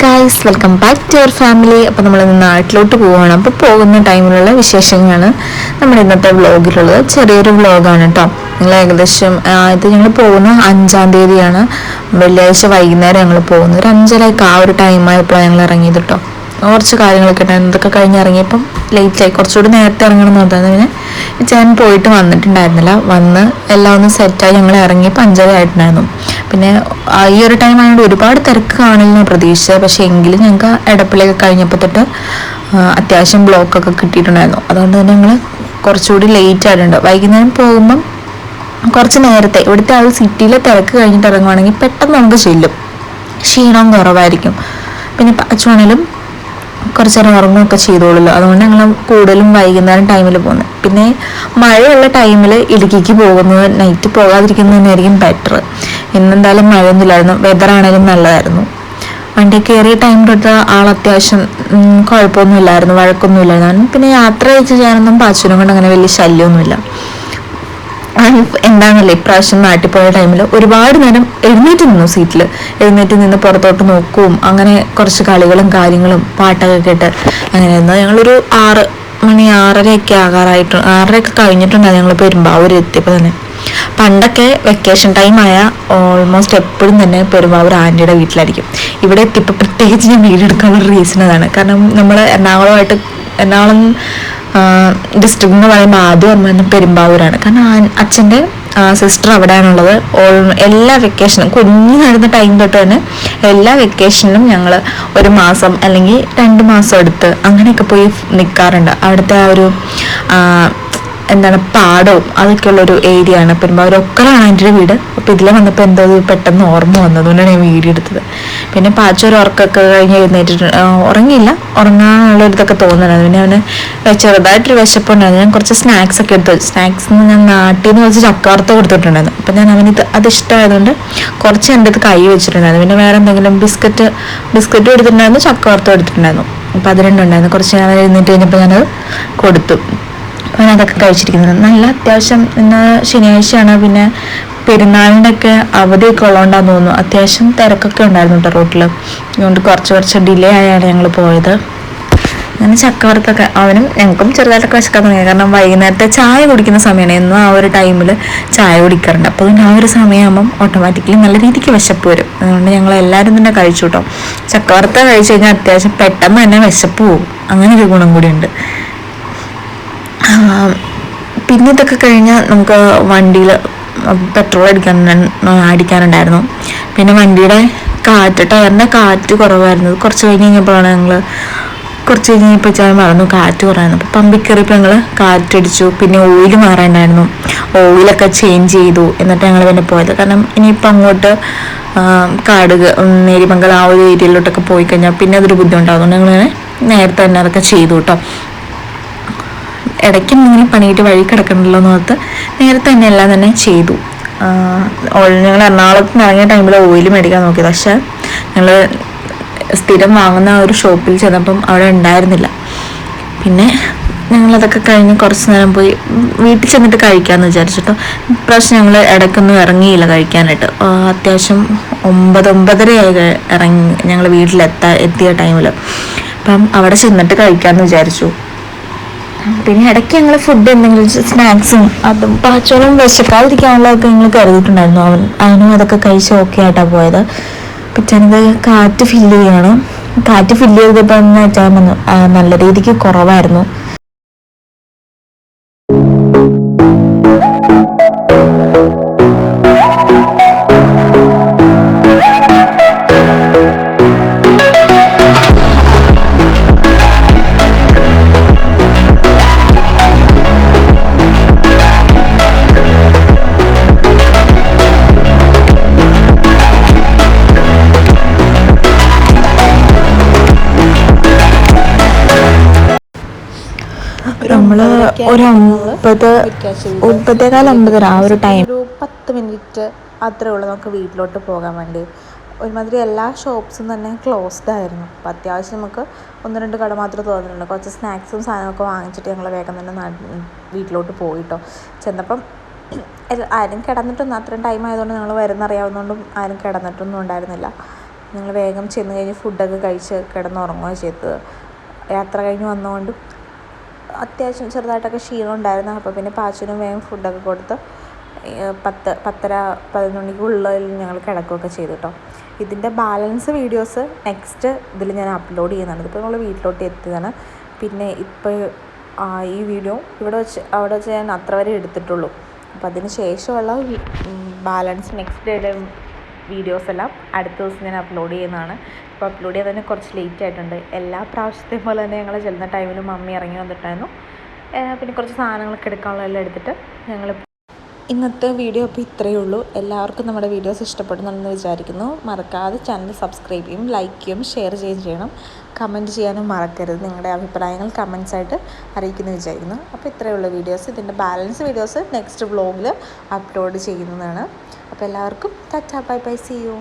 Guys welcome back to our family അപ്പോൾ നമ്മൾ ഇന്ന് നാട്ടിലോട്ട് പോവുകയാണ്. അപ്പോൾ പോകുന്ന ടൈമിലുള്ള വിശേഷങ്ങളാണ് നമ്മുടെ ഇന്നത്തെ വ്ളോഗിലുള്ളത് ചെറിയൊരു വ്ളോഗാണ് കേട്ടോ. ഞങ്ങൾ ഏകദേശം ഇത് ഞങ്ങൾ പോകുന്ന അഞ്ചാം തീയതിയാണ്. വെള്ളിയാഴ്ച വൈകുന്നേരം ഞങ്ങൾ പോകുന്നത്. ഒരു അഞ്ചരയൊക്കെ ആ ഒരു ടൈമായപ്പോഴാണ് ഞങ്ങൾ ഇറങ്ങിയത് കേട്ടോ. കുറച്ച് കാര്യങ്ങളൊക്കെ ഉണ്ടായിരുന്നു. ഇതൊക്കെ കഴിഞ്ഞ് ഇറങ്ങിയപ്പം ലേറ്റ് ആയി. കുറച്ചുകൂടി നേരത്തെ ഇറങ്ങണം എന്ന് പറഞ്ഞാൽ പിന്നെ ചേൻ പോയിട്ട് വന്നിട്ടുണ്ടായിരുന്നില്ല. വന്ന് എല്ലാം ഒന്ന് സെറ്റായി ഞങ്ങൾ ഇറങ്ങിയപ്പോൾ അഞ്ചര ആയിട്ടുണ്ടായിരുന്നു പിന്നെ ആ ഈ ഒരു ടൈം ആയതുകൊണ്ട് ഒരുപാട് തിരക്ക് കാണില്ലെന്ന് പ്രതീക്ഷിച്ചത്. പക്ഷേ എങ്കിലും ഞങ്ങൾക്ക് ഇടപ്പിളയൊക്കെ കഴിഞ്ഞപ്പോൾ തൊട്ട് ആ, അത്യാവശ്യം ബ്ലോക്കൊക്കെ കിട്ടിയിട്ടുണ്ടായിരുന്നു. അതുകൊണ്ട് തന്നെ ഞങ്ങൾ കുറച്ചുകൂടി ലേറ്റ് ആയിട്ടുണ്ട്. വൈകുന്നേരം പോകുമ്പം കുറച്ച് നേരത്തെ ഇവിടുത്തെ ആൾ സിറ്റിയിലെ തിരക്ക് കഴിഞ്ഞിട്ട് ഇറങ്ങുവാണെങ്കിൽ പെട്ടെന്ന് നമുക്ക് ചെല്ലും. ക്ഷീണം കുറവായിരിക്കും. പിന്നെ പച്ചുവാണേലും കുറച്ച് നേരം ഉറങ്ങുകയൊക്കെ ചെയ്തോളൂല്ലോ അതുകൊണ്ട് ഞങ്ങൾ കൂടുതലും വൈകുന്നേരം ടൈമിൽ പോകുന്നത് പിന്നെ മഴയുള്ള ടൈമിൽ ഇടുക്കിക്ക് പോകുന്നത് നൈറ്റ് പോകാതിരിക്കുന്നത് ബെറ്റർ ഇന്നെന്തായാലും മഴയൊന്നുമില്ലായിരുന്നു. വെതറാണെങ്കിലും നല്ലതായിരുന്നു. വണ്ടി കയറിയ ടൈം തൊട്ട് ആൾ അത്യാവശ്യം കുഴപ്പമൊന്നുമില്ലായിരുന്നു. വഴക്കൊന്നുമില്ലായിരുന്നു. പിന്നെ യാത്ര അയച്ച് ചെയ്യാനൊന്നും പാച്ചുവിനെ കൊണ്ട് അങ്ങനെ വലിയ ശല്യമൊന്നുമില്ല. എന്താണല്ലേ ഇപ്രാവശ്യം നാട്ടിൽ പോയ ടൈമിൽ ഒരുപാട് നേരം എഴുന്നേറ്റ് നിന്നു സീറ്റിൽ എഴുന്നേറ്റ് നിന്ന് പുറത്തോട്ട് നോക്കും. അങ്ങനെ കുറച്ച് കളികളും കാര്യങ്ങളും പാട്ടൊക്കെ കേട്ട് അങ്ങനെ ഇരുന്നു ഞങ്ങളൊരു ആറ് മണി ആറരയൊക്കെ ആകാറായിട്ട് ആറരയൊക്കെ കഴിഞ്ഞിട്ടുണ്ടായിരുന്നു ഞങ്ങൾ പെരുമ്പാവൂർ എത്തിയപ്പോൾ തന്നെ. പണ്ടൊക്കെ വെക്കേഷൻ ടൈം ആയ ഓൾമോസ്റ്റ് എപ്പോഴും തന്നെ പെരുമാവർ ആന്റിയുടെ വീട്ടിലായിരിക്കും. ഇവിടെ എത്തിയപ്പോൾ പ്രത്യേകിച്ച് ഞാൻ വീടെടുക്കാനുള്ള റീസൺ അതാണ്. കാരണം നമ്മൾ എറണാകുളമായിട്ട് എറണാകുളം ഡിസ്ട്രിക്ട് എന്ന് പറയുമ്പോൾ ആദ്യം അമ്മ പെരുമ്പാവൂരാണ്. കാരണം അച്ഛന്റെ സിസ്റ്റർ അവിടെയാണുള്ളത്. ഓൾ എല്ലാ വെക്കേഷനും കുഞ്ഞു നടന്ന ടൈം തൊട്ട് തന്നെ എല്ലാ വെക്കേഷനിലും ഞങ്ങൾ ഒരു മാസം അല്ലെങ്കിൽ രണ്ട് മാസം എടുത്ത് അങ്ങനെയൊക്കെ പോയി നിൽക്കാറുണ്ട് അവിടുത്തെ ആ ഒരു എന്താണ് പാടവും അതൊക്കെയുള്ള ഒരു ഏരിയ ആണ് പെരുമ്പാവൂർ ഒക്കലാണ് എന്റെ വീട്. അപ്പോൾ ഇതിൽ വന്നപ്പോൾ എന്തോ പെട്ടെന്ന് ഓർമ്മ വന്നത് അതുകൊണ്ടാണ് ഞാൻ വീഡിയോ എടുത്തത്. പിന്നെ പാച്ചൊരു ഉറക്കൊക്കെ കഴിഞ്ഞ് എഴുന്നേറ്റിട്ട് ഉറങ്ങിയില്ല. ഉറങ്ങാനുള്ള ഒരു ഇതൊക്കെ തോന്നുന്നുണ്ടായിരുന്നു പിന്നെ അവന് ചെറുതായിട്ടൊരു വിശപ്പുണ്ടായിരുന്നു. ഞാൻ കുറച്ച് സ്നാക്സ് ഒക്കെ എടുത്തു സ്നാക്സ് ഞാൻ നാട്ടിൽ നിന്ന് കുറച്ച് ചക്കവർത്ത കൊടുത്തിട്ടുണ്ടായിരുന്നു. അപ്പം ഞാൻ അവന് ഇത് അത് ഇഷ്ടമായതുകൊണ്ട് കുറച്ച് എന്റെ അടുത്ത് കൈ വെച്ചിട്ടുണ്ടായിരുന്നു. പിന്നെ വേറെ എന്തെങ്കിലും ബിസ്ക്കറ്റ് ബിസ്ക്കറ്റ് എടുത്തിട്ടുണ്ടായിരുന്നു ചക്കാർത്തും എടുത്തിട്ടുണ്ടായിരുന്നു. അപ്പം അത് രണ്ടുണ്ടായിരുന്നു കുറച്ച് ഞാൻ എഴുന്നേറ്റ് കഴിഞ്ഞപ്പോൾ ഞാനത് കൊടുത്തു. അതൊക്കെ കഴിച്ചിരിക്കുന്നത്. നല്ല അത്യാവശ്യം ഇന്ന് ശനിയാഴ്ചയാണ്. പിന്നെ പെരുന്നാളിന്റെ ഒക്കെ അവധിയൊക്കെ ഉള്ളതുകൊണ്ടാന്ന് തോന്നുന്നു. അത്യാവശ്യം തിരക്കൊക്കെ ഉണ്ടായിരുന്നു കേട്ടോ റോട്ടിൽ അതുകൊണ്ട് കുറച്ച് കുറച്ച് ഡിലേ ആയാണ് ഞങ്ങൾ പോയത്. അങ്ങനെ ചക്കവർത്തൊക്കെ അവനും ഞങ്ങൾക്കും ചെറുതായിട്ടൊക്കെ വിശക്കാൻ തുടങ്ങി. കാരണം വൈകുന്നേരത്തെ ചായ കുടിക്കുന്ന സമയമാണ്. എന്നും ആ ഒരു ടൈമിൽ ചായ കുടിക്കാറുണ്ട്. അപ്പോൾ പിന്നെ ആ ഒരു സമയമാകുമ്പം ഓട്ടോമാറ്റിക്കലി നല്ല രീതിക്ക് വിശപ്പ് വരും. അതുകൊണ്ട് ഞങ്ങൾ എല്ലാവരും തന്നെ കഴിച്ചു കേട്ടോ. ചക്കവർത്ത കഴിച്ചു കഴിഞ്ഞാൽ അത്യാവശ്യം പെട്ടെന്ന് തന്നെ വിശപ്പ് പോകും അങ്ങനെ ഒരു ഗുണം കൂടിയുണ്ട്. പിന്നെ ഇതൊക്കെ കഴിഞ്ഞാൽ നമുക്ക് വണ്ടിയിൽ പെട്രോൾ അടിക്കാൻ അടിക്കാനുണ്ടായിരുന്നു. പിന്നെ വണ്ടിയുടെ കാറ്റ് ടയറിന്റെ കാറ്റ് കുറവായിരുന്നു. കുറച്ച് കഴിഞ്ഞ് കഴിഞ്ഞപ്പോഴാണ് ഞങ്ങൾ കുറച്ച് കഴിഞ്ഞ് ഞാൻ മറന്നു. കാറ്റ് കുറവായിരുന്നു. അപ്പോൾ പമ്പിൽ കയറിയപ്പോൾ ഞങ്ങൾ കാറ്റടിച്ചു. പിന്നെ ഓയിൽ മാറാനായിരുന്നു ഓയിലൊക്കെ ചേഞ്ച് ചെയ്തു. എന്നിട്ട് ഞങ്ങൾ പിന്നെ പോയത്. കാരണം ഇനിയിപ്പോൾ അങ്ങോട്ട് കാട് നേരിമംഗലം ആ ഒരു ഏരിയയിലോട്ടൊക്കെ പോയി കഴിഞ്ഞാൽ പിന്നെ അതൊരു ബുദ്ധിമുട്ടാകുന്നുണ്ട് ഞങ്ങൾ നേരത്തെ തന്നെ അതൊക്കെ ചെയ്തു കേട്ടോ. ഇടയ്ക്ക് എന്തെങ്കിലും പണിയിട്ട് വഴി കിടക്കണ്ടല്ലോ എന്ന് ഓർത്ത് നേരത്തെ തന്നെ എല്ലാം തന്നെ ചെയ്തു. ഞങ്ങൾ എറണാകുളത്ത് ഇറങ്ങിയ ടൈമിൽ ഓയിൽ മേടിക്കാൻ നോക്കിയത്. പക്ഷേ ഞങ്ങൾ സ്ഥിരം വാങ്ങുന്ന ഒരു ഷോപ്പിൽ ചെന്നപ്പം അവിടെ ഉണ്ടായിരുന്നില്ല. പിന്നെ ഞങ്ങളതൊക്കെ കഴിഞ്ഞ് കുറച്ച് നേരം പോയി വീട്ടിൽ ചെന്നിട്ട് കഴിക്കാമെന്ന് വിചാരിച്ചിട്ടോ. ഇപ്രാവശ്യം ഞങ്ങൾ ഇടയ്ക്കൊന്നും ഇറങ്ങിയില്ല കഴിക്കാനായിട്ട്. അത്യാവശ്യം ഒമ്പത് ഒമ്പതരയായി ഇറങ്ങി ഞങ്ങൾ വീട്ടിലെത്താ എത്തിയ ടൈമിൽ അപ്പം അവിടെ ചെന്നിട്ട് കഴിക്കാമെന്ന് വിചാരിച്ചു. പിന്നെ ഇടയ്ക്ക് ഞങ്ങൾ ഫുഡ് എന്തെങ്കിലും സ്നാക്സും അതും പാച്ചോളം വിശക്കാതിരിക്കാനുള്ളതൊക്കെ ഞങ്ങൾ കരുതിയിട്ടുണ്ടായിരുന്നു. അവൻ അവനും അതൊക്കെ കഴിച്ച് ഓക്കെ ആയിട്ടാണ് പോയത്. പിറ്റേത് കാറ്റ് ഫില്ല് ചെയ്യണം. കാറ്റ് ഫില്ല് ചെയ്തപ്പോൾ എന്ന് വെച്ചാൽ നല്ല രീതിക്ക് കുറവായിരുന്നു. നമ്മൾ ഒരു ഒമ്പത് ഒമ്പതേകാൽ ഒമ്പതര ആ ഒരു ടൈം ഒരു പത്ത് മിനിറ്റ് അത്രേ ഉള്ളൂ നമുക്ക് വീട്ടിലോട്ട് പോകാൻ വേണ്ടി. ഒരുമാതിരി എല്ലാ ഷോപ്സും തന്നെ ക്ലോസ്ഡ് ആയിരുന്നു. അപ്പം അത്യാവശ്യം നമുക്ക് ഒന്ന് രണ്ട് കട മാത്രമേ തോന്നിയിട്ടുണ്ട് കുറച്ച് സ്നാക്സും സാധനമൊക്കെ വാങ്ങിച്ചിട്ട് ഞങ്ങൾ വേഗം തന്നെ വീട്ടിലോട്ട് പോയിട്ടോ. ചെന്നപ്പം ആരും കിടന്നിട്ടൊന്നും അത്രയും ടൈം ആയതുകൊണ്ട് ഞങ്ങൾ വരുന്നറിയാവുന്നതുകൊണ്ടും ആരും കിടന്നിട്ടൊന്നും ഉണ്ടായിരുന്നില്ല. ഞങ്ങൾ വേഗം ചെന്ന് കഴിഞ്ഞ് ഫുഡൊക്കെ കഴിച്ച് കിടന്നുറങ്ങുകയാണ് ചെയ്തത്. യാത്ര കഴിഞ്ഞ് വന്നതുകൊണ്ട് അത്യാവശ്യം ചെറുതായിട്ടൊക്കെ ക്ഷീണം ഉണ്ടായിരുന്നു. അപ്പോൾ പിന്നെ പാച്ചുവിനും വേഗം ഫുഡൊക്കെ കൊടുത്ത് പത്ത് പത്തര പതിനൊന്ന് മണിക്കുള്ളിൽ ഞങ്ങൾ കിടക്കുകയൊക്കെ ചെയ്തു കേട്ടോ. ഇതിന്റെ ബാലൻസ് വീഡിയോസ് നെക്സ്റ്റ് ഇതിൽ ഞാൻ അപ്ലോഡ് ചെയ്യുന്നതാണ്. ഇതിപ്പോൾ നമ്മൾ വീട്ടിലോട്ട് എത്തിയതാണ്. പിന്നെ ഇപ്പോൾ ഈ വീഡിയോ ഇവിടെ വെച്ച് അവിടെ വെച്ച് ഞാൻ അത്ര വരെ എടുത്തിട്ടുള്ളൂ. അപ്പോൾ അതിന് ശേഷമുള്ള ബാലൻസ് നെക്സ്റ്റ് ഡേയുടെ വീഡിയോസ് എല്ലാം അടുത്ത ദിവസം ഞാൻ അപ്ലോഡ് ചെയ്യുന്നതാണ്. ഇപ്പോൾ അപ്ലോഡ് ചെയ്യാൻ തന്നെ കുറച്ച് ലേറ്റ് ആയിട്ടുണ്ട്. എല്ലാ പ്രാവശ്യത്തെയും പോലെ തന്നെ ഞങ്ങൾ ചെല്ലുന്ന ടൈമിൽ മമ്മി ഇറങ്ങി വന്നിട്ടായിരുന്നു. പിന്നെ കുറച്ച് സാധനങ്ങളൊക്കെ എടുക്കാനുള്ളതെല്ലാം എടുത്തിട്ട് ഞങ്ങൾ ഇന്നത്തെ വീഡിയോ അപ്പോൾ ഇത്രയേ ഉള്ളൂ. എല്ലാവർക്കും നമ്മുടെ വീഡിയോസ് ഇഷ്ടപ്പെടുന്നുണ്ടെന്ന് വിചാരിക്കുന്നു. മറക്കാതെ ചാനൽ സബ്സ്ക്രൈബ് ചെയ്യും ലൈക്ക് ചെയ്യും ഷെയർ ചെയ്യുകയും ചെയ്യണം. കമന്റ് ചെയ്യാനും മറക്കരുത്. നിങ്ങളുടെ അഭിപ്രായങ്ങൾ കമൻസ് ആയിട്ട് അറിയിക്കുന്നു വിചാരിക്കുന്നു. അപ്പോൾ ഇത്രയേ ഉള്ളൂ വീഡിയോസ് ഇതിന്റെ ബാലൻസ് വീഡിയോസ് നെക്സ്റ്റ് വ്ളോഗിൽ അപ്ലോഡ് ചെയ്യുന്നതാണ്. അപ്പോൾ എല്ലാവർക്കും tata bye bye see you